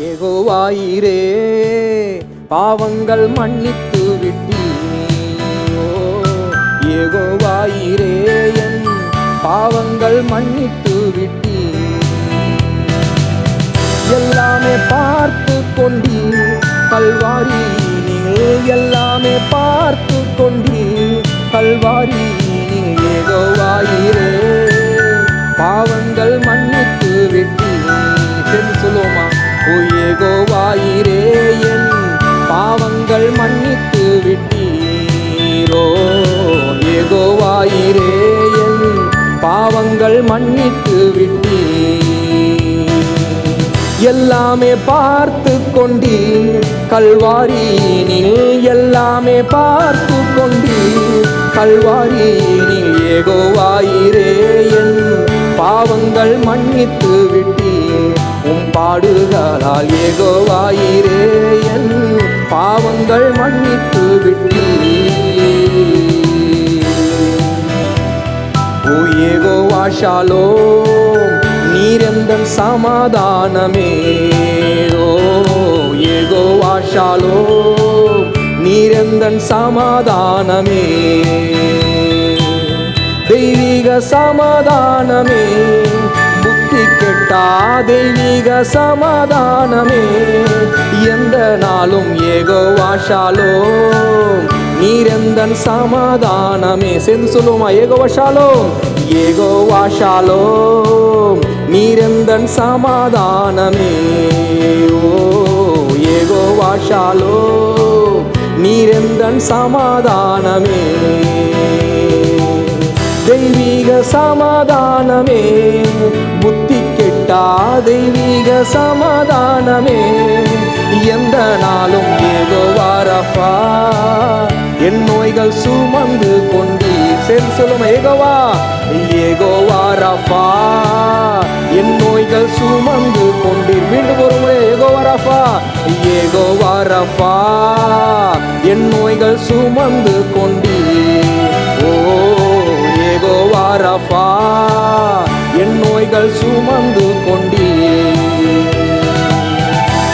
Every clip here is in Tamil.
ஏகோவாயிரே. பாவங்கள் மன்னித்து விட்டீரோ. ஏகோவாயிரே என் பாவங்கள் மன்னித்து விட்டீ எல்லாமே பார்த்து கொண்டீர் கல்வாரி நீங்கள் எல்லாமே பார்த்து கொண்டீர் கல்வாரி நீங்கள் ஏகோவாயிரே பாவங்கள் மன்னித்து மன்னித்து விட்டீ எல்லாமே பார்த்து கொண்டீர். கல்வாரியினில் எல்லாமே பார்த்து கொண்டீர். கல்வாரியினில் ஏகோவாயிரே என் பாவங்கள் மன்னித்து விட்டீர். உம் பாடுகளால் ஏகோவாயிரே என் பாவங்கள் மன்னித்து விட்டீர். ஓ ஏகோவாஷாலோ நீரெந்தம் சமாதானமே. ஓ ஏகோவாஷாலோ நீரெந்தன் சமாதானமே. தெய்வீக சமாதானமே. புத்தி கெட்டா தெய்வீக சமாதானமே. எந்த நாளும் ஏகோவாஷாலோ நீரெந்தன் சமாதானமே. சேர்ந்து சொல்லுவோமா ஏகோவா ஷாலோம்? Jehovah Shalom. நீரெந்தன் சமாதானமே. ஓ ஏகோவாஷாலோ நீரெந்தன் சமாதானமே. தெய்வீக சமாதானமே. புத்தி கெட்டா தெய்வீக சமாதானமே. எந்த நாளும் ஏதோ வாரப்பா. என் நோய்கள் சுமந்து கொண்டு சரி சொல்லும் ஏகோவா? ஏகோவா ரஃபா என் நோய்கள் சுமந்து கொண்டு மீண்டும் ஒரு முறை ஏகோவா ரஃபா ஏகோவா ரஃபா என் நோய்கள் சுமந்து கொண்டு ஓ ஏகோவா ரஃபா நோய்கள் சுமந்து கொண்டே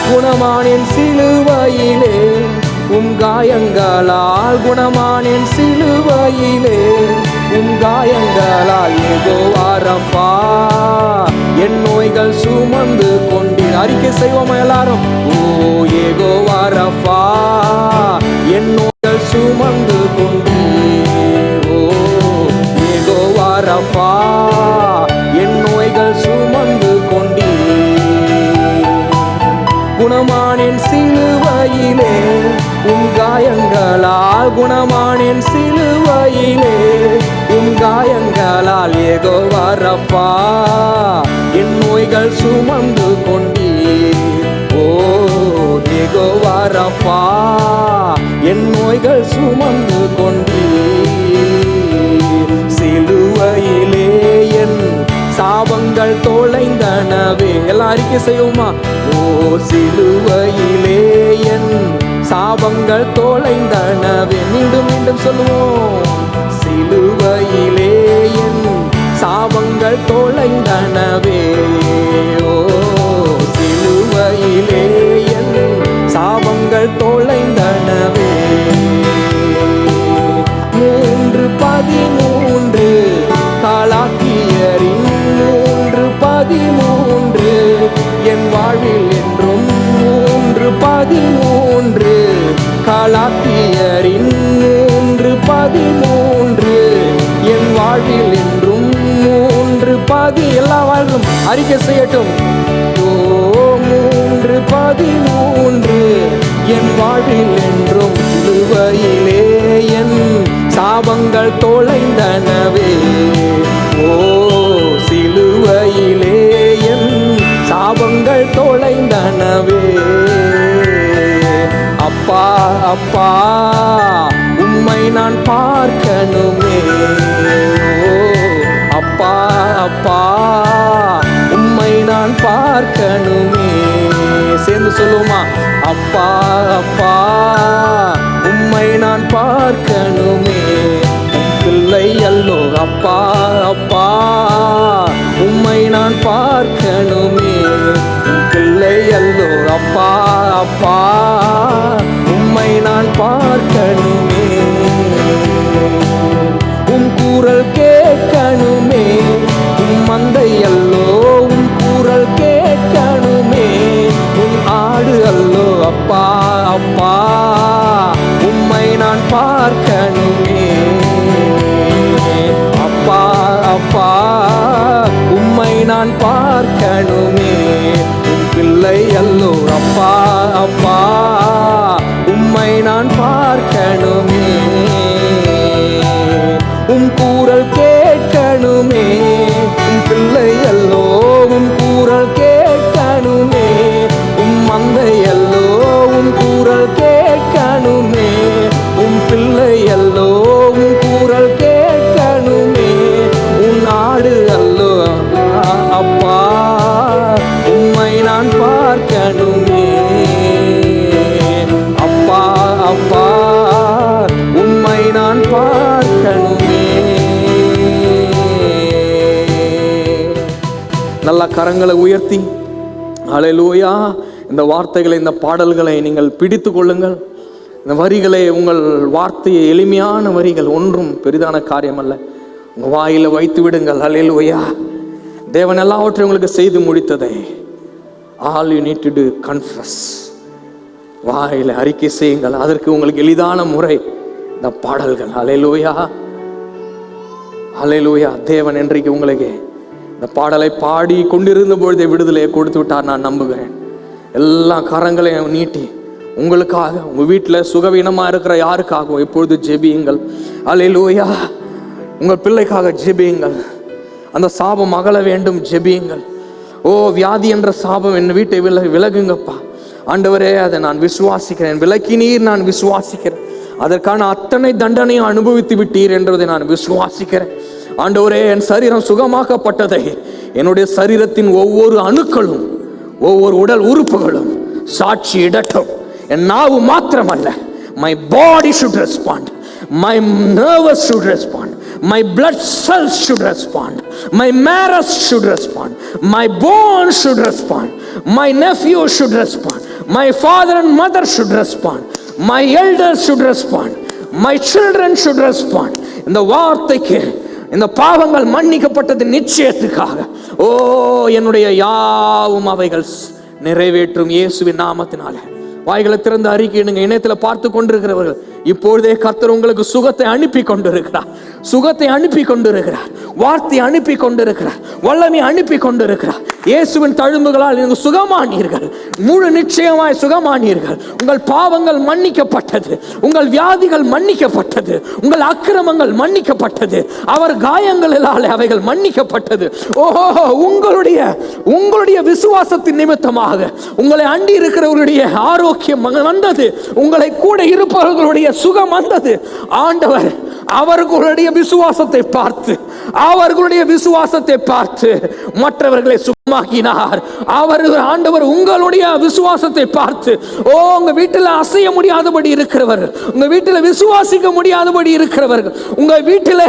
குணமானின் சிலுவையிலே உம் காயங்களால் குணமானின் சிலுவையிலே உம் காயங்களால் ஏதோ வாரப்பா என் நோய்கள் சுமந்து கொண்டேன் அறிக்கை செய்வோம் எல்லாரும்? ஓ ஏகோ வாரப்பா என் குணமானேன் சிலுவையிலே. உன் காயங்களால் ஏகோவா வரப்பா என் நோய்கள் சுமந்து கொண்டீர். ஓ ஏகோவா ரஃபா என் நோய்கள் சுமந்து கொண்டீர். சிலுவையிலே என் சாபங்கள் தொலைந்தனவே எல்லாம் அறிக்கை செய்வோமா? ஓ சிலுவையிலே என் சாபங்கள் தொலைந்தனவே மீண்டும் மீண்டும் சொல்லுவோம். சிலுவையிலே என் சாபங்கள் தொலைந்தனவே. ஓ சிலுவையிலே என் சாபங்கள் தொலைந்தனவே. மூன்று பதிமூன்று காலாக்கியரின் மூன்று பதிமூன்று என் வாழ்வில் என்றும் மூன்று பதிமூன்று காலாக்கியரின் மூன்று பதிமூன்று. என் வாழ்வில் என்றும் மூன்று பதி எல்லா வாழ்வும் அறிக்கை செய்யட்டும். ஓ மூன்று பதிமூன்று. என் வாழ்வில் என்றும் சிலுவையிலே என் சாபங்கள் தொலைந்தனவே. ஓ சிலுவையிலே என் சாபங்கள் தொலைந்தனவே. அப்பா அப்பா. பார்க்கணுமே அப்பா அப்பா உம்மை நான் பார்க்கணுமே. சேர்ந்து சொல்லுவோமா அப்பா அப்பா உம்மை நான் பார்க்கணுமே. பிள்ளை அல்லோ அப்பா அப்பா உம்மை நான் பார்க்கணுமே. பிள்ளை அல்லோ அப்பா அப்பா உம்மை நான் பார்க்கணும். பார்க்கணுமே. உன் பிள்ளை அல்லோ அப்பா அப்பா. உம்மை நான் பார்க்கணுமே. நல்ல கரங்களை உயர்த்தி. அலையிலூயா இந்த வார்த்தைகளை இந்த பாடல்களை நீங்கள் பிடித்து கொள்ளுங்கள். இந்த வரிகளை உங்கள் வார்த்தையை எளிமையான வரிகள் ஒன்றும் பெரிதான காரியம் அல்ல உங்கள் வாயில வைத்து விடுங்கள். அலையிலூயா தேவன் எல்லாவற்றையும் உங்களுக்கு செய்து முடித்ததை. All you need to do confess வாயில அறிக்கை செய்யுங்கள். அதற்கு உங்களுக்கு எளிதான முறை. இந்த பாடல்கள். அலையிலூயா அலையிலூயா தேவன் என்றைக்கு உங்களுக்கு இந்த பாடலை பாடி கொண்டிருந்த பொழுதே விடுதலையை கொடுத்து விட்டார் நான் நம்புகிறேன். எல்லா கரங்களையும் நீட்டி உங்களுக்காக உங்க வீட்டில் சுகவீனமா இருக்கிற யாருக்காகவும் இப்பொழுது ஜெபியுங்கள். அலையிலூயா உங்கள் பிள்ளைக்காக ஜெபியுங்கள். அந்த சாபம் அகல வேண்டும் ஜெபியுங்கள். ஓ வியாதி என்ற சாபம் என் வீட்டை வில விலகுங்கப்பா. ஆண்டவரே அதை நான் விசுவாசிக்கிறேன். விலக்கினீர் நான் விசுவாசிக்கிறேன். அதற்கான அத்தனை தண்டனையும் அனுபவித்து விட்டீர் என்பதை நான் விசுவாசிக்கிறேன். ஆண்டவரே என் சரீரம் சுகமாக்கப்பட்டதை என்னுடைய சரீரத்தின் ஒவ்வொரு அணுக்களும் ஒவ்வொரு உடல் உறுப்புகளும் சாட்சி இடட்டும் என் நாவு மாத்திரமல்ல my body should respond my nervous should respond my blood cells should respond my marrows should respond my bone should respond my nephew should respond my father and mother should respond my elder should respond my children should respond இந்த வார்த்தைக்கு இந்த பாவங்கள் மன்னிக்கப்பட்டது நிச்சயத்துக்காக. ஓ என்னுடைய யாவும் அவைகள் நிறைவேற்றும் இயேசுவின் நாமத்தினால. வாய்களை திறந்து அறிக்கையிடுங்க இணையத்தில் பார்த்து கொண்டிருக்கிறவர்கள் இப்பொழுதே கர்த்தர் உங்களுக்கு சுகத்தை அனுப்பி கொண்டிருக்கிறார். சுகத்தை அனுப்பி கொண்டிருக்கிறார். வார்த்தை அனுப்பி கொண்டிருக்கிறார். வல்லமை அனுப்பி கொண்டிருக்கிறார். இயேசுவின் தழும்புகளால் நீங்கள் சுகமானீர்கள். முழு நிச்சயமாய் சுகமானீர்கள். உங்கள் பாவங்கள் மன்னிக்கப்பட்டது. உங்கள் வியாதிகள் மன்னிக்கப்பட்டது. உங்கள் அக்கிரமங்கள் மன்னிக்கப்பட்டது. அவர் காயங்களால் அவைகள் மன்னிக்கப்பட்டது. ஓஹோ உங்களுடைய உங்களுடைய விசுவாசத்தின் நிமித்தமாக உங்களை அண்டி இருக்கிறவர்களுடைய ஆரோக்கியம் வந்தது. உங்களை கூட இருப்பவர்களுடைய சுகம் வந்தது. ஆண்டவர் அவர்களுடைய விசுவாசத்தை பார்த்து அவர்களுடைய விசுவாசத்தை பார்த்து மற்றவர்களை சுகமாக்கினார். அவர்கள் ஆண்டவர் உங்களுடைய விசுவாசத்தை பார்த்து ஓ உங்க வீட்டில் அசைய முடியாதபடி இருக்கிறவர்கள் உங்க வீட்டில் விசுவாசிக்க முடியாதபடி இருக்கிறவர்கள் உங்க வீட்டில்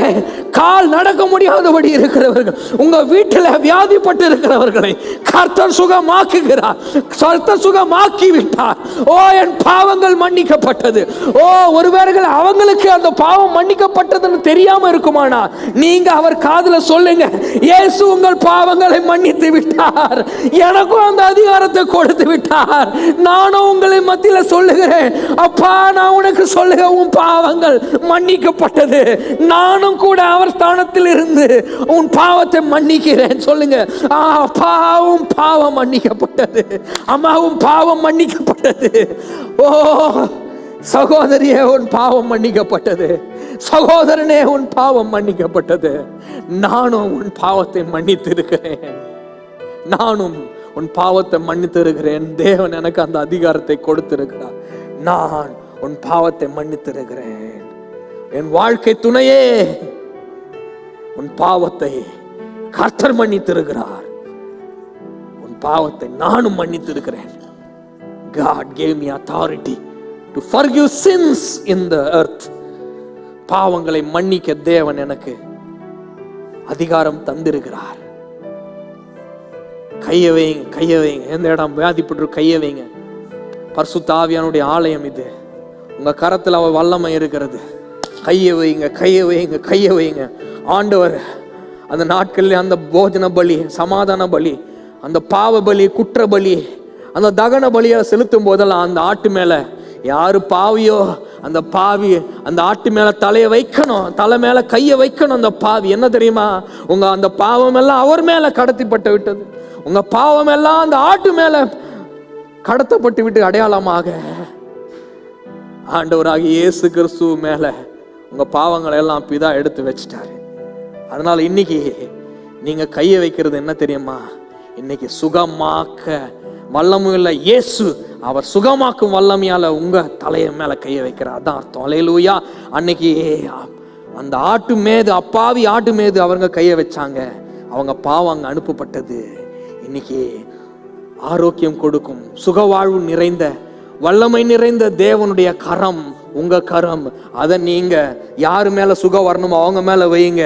கால் நடக்க முடியாதபடி இருக்கிறவர்கள் உங்க வீட்டில் வியாதிப்பட்டு இருக்கிறவர்களை கர்த்தர் சுகமாக்குகிறார் கர்த்தர் சுகமாக்கி விட்டார் ஓ என் பாவங்கள் மன்னிக்கப்பட்டது. ஓ ஒருவேர்கள் அவங்களுக்கு அந்த பாவம் மன்னிக்கப்பட்டதுன்னு தெரியாம இருக்குமானா? நீங்க அவர் காதில் சொல்லுங்க இயேசு உங்கள் பாவங்களை மன்னித்து விட்டார். எனக்கும் அந்த அதிகாரத்தை கொடுத்து விட்டார். நானும் உங்களை மத்தியில் சொல்லுகிறேன். அப்பா நான் உனக்கு சொல்லுக உன் பாவங்கள் மன்னிக்கப்பட்டது. நானும் கூட அவர் ஸ்தானத்தில் இருந்து உன் பாவத்தை மன்னிக்கிறேன். சொல்லுங்க அப்பாவும் பாவம் மன்னிக்கப்பட்டது. அம்மாவும் பாவம் மன்னிக்கப்பட்டது. ஓ சகோதரியே உன் பாவம் மன்னிக்கப்பட்டது. சகோதரனே உன் பாவம் மன்னிக்கப்பட்டது. நானும் உன் பாவத்தை மன்னித்து இருக்கிறேன் நானும் உன் பாவத்தை மன்னித்து இருக்கிறேன் தேவன் எனக்கு அந்த அதிகாரத்தை கொடுத்திருக்கிறார். நான் உன் பாவத்தை மன்னித்து இருக்கிறேன் என் வாழ்க்கை துணையே உன் பாவத்தை கர்த்தர் மன்னித்திருக்கிறார். உன் பாவத்தை நானும் மன்னித்திருக்கிறேன். God gave me authority to forgive sins in the earth. பாவங்களை மன்னிக்க தேவன் எனக்கு அதிகாரம் தந்திருக்கிறார். கையை வைங்க கையை வைங்க. எந்த இடம் வியாதிப்பட்டு கையை வைங்க. பரிசுத்த ஆலயம் இது. உங்க கரத்துல அவ வல்லமை இருக்கிறது. கையை வைங்க கையை வைங்க கையை வைங்க. ஆண்டவர் அந்த நாட்களில் அந்த போஜன பலி சமாதான பலி அந்த பாவ பலி குற்ற பலி அந்த தகன பலியை செலுத்தும் போதெல்லாம் அந்த ஆட்டு மேலே யாரு பாவியோ அந்த பாவி அந்த ஆட்டு மேல தலையை வைக்கணும் தலை மேல கையை வைக்கணும் அந்த பாவி. என்ன தெரியுமா? உங்க அந்த பாவம் எல்லாம் அவர் மேல கடத்திப்பட்டு விட்டது. உங்க பாவம் எல்லாம் அந்த ஆட்டு மேல கடத்தப்பட்டு விட்டு அடையாளமாக. ஆண்டவராக இயேசு கிறிஸ்து மேல உங்க பாவங்களை எல்லாம் பிதா எடுத்து வச்சிட்டாரு. அதனால இன்னைக்கு நீங்க கையை வைக்கிறது என்ன தெரியுமா? இன்னைக்கு சுகமாக்க வல்லமும் இல்லை இயேசு அவர் சுகமாக்கும் வல்லமையால உங்க தலைய மேல கையை வைக்கிறார் அதான் அர்த்தம். அலையலூயா அன்னைக்கு அந்த ஆட்டு மேது அப்பாவி ஆட்டு மேது அவங்க கையை வச்சாங்க. அவங்க பாவம் அங்கே அனுப்பப்பட்டது. இன்னைக்கு ஆரோக்கியம் கொடுக்கும் சுகவாழ்வு நிறைந்த வல்லமை நிறைந்த தேவனுடைய கரம் உங்க கரம். அதை நீங்க யாரு மேல சுகம் வரணுமோ அவங்க மேல வையுங்க.